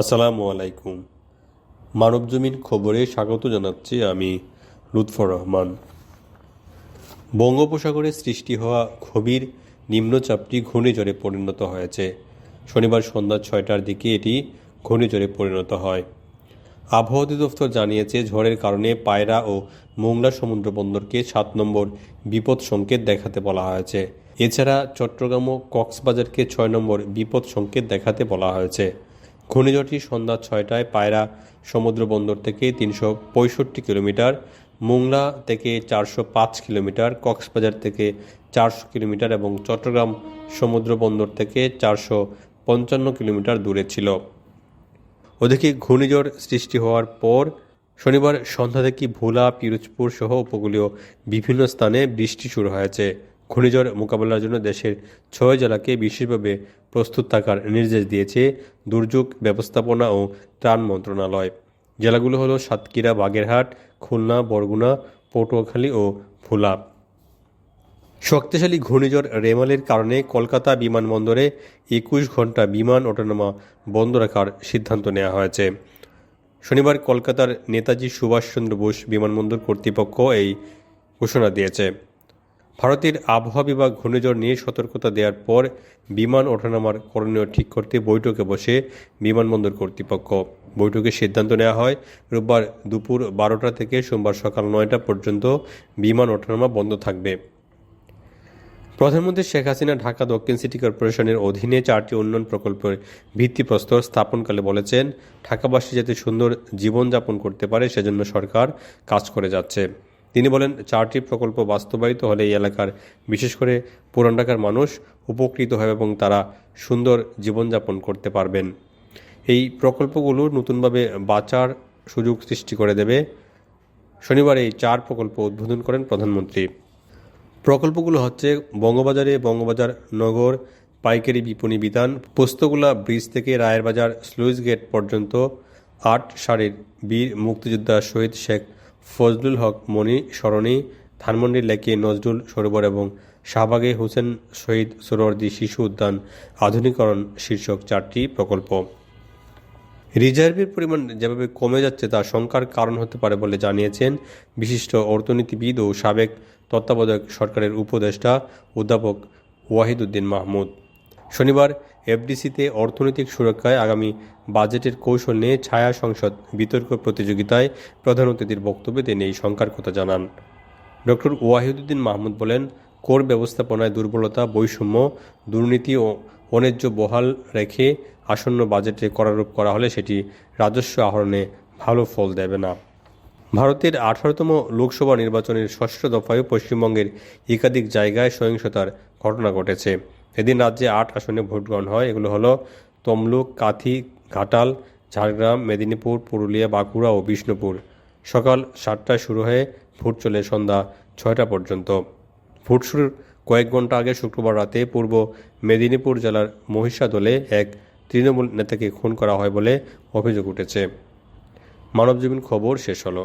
আসসালামু আলাইকুম। মানবজমিন খবরে স্বাগত জানাচ্ছি আমি লুৎফর রহমান। বঙ্গোপসাগরে সৃষ্টি হওয়া গভীর নিম্নচাপটি ঘূর্ণিঝড়ে পরিণত হয়েছে। শনিবার সন্ধ্যা ছয়টার দিকে এটি ঘূর্ণিঝড়ে পরিণত হয়। আবহাওয়া অধিদপ্তর জানিয়েছে, ঝড়ের কারণে পায়রা ও মোংলা সমুদ্র বন্দরকে সাত নম্বর বিপদ সংকেত দেখাতে বলা হয়েছে। এছাড়া চট্টগ্রাম ও কক্সবাজারকে ছয় নম্বর বিপদ সংকেত দেখাতে বলা হয়েছে। ঘূর্ণিঝড়টি সন্ধ্যা ছয়টায় পায়রা সমুদ্র বন্দর থেকে তিনশো পঁয়ষট্টি কিলোমিটার, মোংলা থেকে চারশো পাঁচ কিলোমিটার, কক্সবাজার থেকে চারশো কিলোমিটার এবং চট্টগ্রাম সমুদ্র বন্দর থেকে চারশো পঞ্চান্ন কিলোমিটার দূরে ছিল। ওদিকে ঘূর্ণিঝড় সৃষ্টি হওয়ার পর শনিবার সন্ধ্যা থেকে ভোলা, পিরোজপুর সহ উপকূলীয় বিভিন্ন স্থানে বৃষ্টি শুরু হয়েছে। ঘূর্ণিঝড় মোকাবেলার জন্য দেশের ছয় জেলাকে বিশেষভাবে প্রস্তুত থাকার নির্দেশ দিয়েছে দুর্যোগ ব্যবস্থাপনা ও ত্রাণ মন্ত্রণালয়। জেলাগুলো হলো সাতক্ষীরা, বাগেরহাট, খুলনা, বরগুনা, পটুয়াখালী ও ভোলা। শক্তিশালী ঘূর্ণিঝড় রেমালের কারণে কলকাতা বিমানবন্দরে একুশ ঘণ্টা বিমান ওঠানামা বন্ধ রাখার সিদ্ধান্ত নেওয়া হয়েছে। শনিবার কলকাতার নেতাজি সুভাষচন্দ্র বোস বিমানবন্দর কর্তৃপক্ষ এই ঘোষণা দিয়েছে। ভারতের আবহাওয়া বিভাগ ঘূর্ণিঝড় নিয়ে সতর্কতা দেওয়ার পর বিমান ওঠানামার করণীয় ঠিক করতে বৈঠকে বসে বিমানবন্দর কর্তৃপক্ষ। বৈঠকে সিদ্ধান্ত নেওয়া হয়, রোববার দুপুর বারোটা থেকে সোমবার সকাল নয়টা পর্যন্ত বিমান ওঠানামা বন্ধ থাকবে। প্রধানমন্ত্রী শেখ হাসিনা ঢাকা দক্ষিণ সিটি কর্পোরেশনের অধীনে চারটি উন্নয়ন প্রকল্পের ভিত্তিপ্রস্তর স্থাপনকালে বলেছেন, ঢাকাবাসী যাতে সুন্দর জীবনযাপন করতে পারে, সেজন্য সরকার কাজ করে যাচ্ছে। তিনি বলেন, চারটি প্রকল্প বাস্তবায়িত হলে এই এলাকার, বিশেষ করে পুরান ঢাকার মানুষ উপকৃত হবে এবং তারা সুন্দর জীবনযাপন করতে পারবেন। এই প্রকল্পগুলো নতুনভাবে বাঁচার সুযোগ সৃষ্টি করে দেবে। শনিবার এই চার প্রকল্প উদ্বোধন করেন প্রধানমন্ত্রী। প্রকল্পগুলো হচ্ছে বঙ্গবাজারে বঙ্গবাজার নগর, পাইকারি বিপণী বিধান পোস্তগুলা ব্রিজ থেকে রায়ের বাজার, স্লুইস গেট পর্যন্ত, আট সারির বীর মুক্তিযোদ্ধা শহীদ শেখ ফজলুল হক মনি সরণি, ধানমন্ডি লেকে নজরুল সরোবর এবং শাহবাগে হোসেন শহীদ সোহরওয়ার্দী শিশু উদ্যান আধুনিকরণ শীর্ষক চারটি প্রকল্প। রিজার্ভের পরিমাণ যেভাবে কমে যাচ্ছে তা শঙ্কার কারণ হতে পারে বলে জানিয়েছেন বিশিষ্ট অর্থনীতিবিদ ও সাবেক তত্ত্বাবধায়ক সরকারের উপদেষ্টা অধ্যাপক ওয়াহিদুদ্দিন মাহমুদ। শনিবার এফডিসিতে অর্থনৈতিক সুরক্ষায় আগামী বাজেটের কৌশল নিয়ে ছায়া সংসদ বিতর্ক প্রতিযোগিতায় প্রধান অতিথির বক্তব্যে তিনি এই শঙ্কার কথা জানান। ডক্টর ওয়াহিদুদ্দিন মাহমুদ বলেন, কর ব্যবস্থাপনায় দুর্বলতা, বৈষম্য, দুর্নীতি ও অন্যায্য বহাল রেখে আসন্ন বাজেটে করারোপ করা হলে সেটি রাজস্ব আহরণে ভালো ফল দেবে না। ভারতের আঠারোতম লোকসভা নির্বাচনের ষষ্ঠ দফায় পশ্চিমবঙ্গের একাধিক জায়গায় সহিংসতার ঘটনা ঘটেছে। এদিন রাজ্যে আট আসনে ভোট গ্রহণ হয়। এগুলো হলো তমলুক, কাথি, ঘাটাল, ঝাড়গ্রাম, মেদিনীপুর, পুরুলিয়া, বাঁকুড়া ও বিষ্ণুপুর। সকাল সাতটায় শুরু হয়ে ভোট চলে সন্ধ্যা ছয়টা পর্যন্ত। ভোট শুরুর কয়েক ঘণ্টা আগে শুক্রবার রাতে পূর্ব মেদিনীপুর জেলার মহিষাদলে এক তৃণমূল নেতাকে খুন করা হয় বলে অভিযোগ উঠেছে। মানবজীবন খবর শেষ হলো।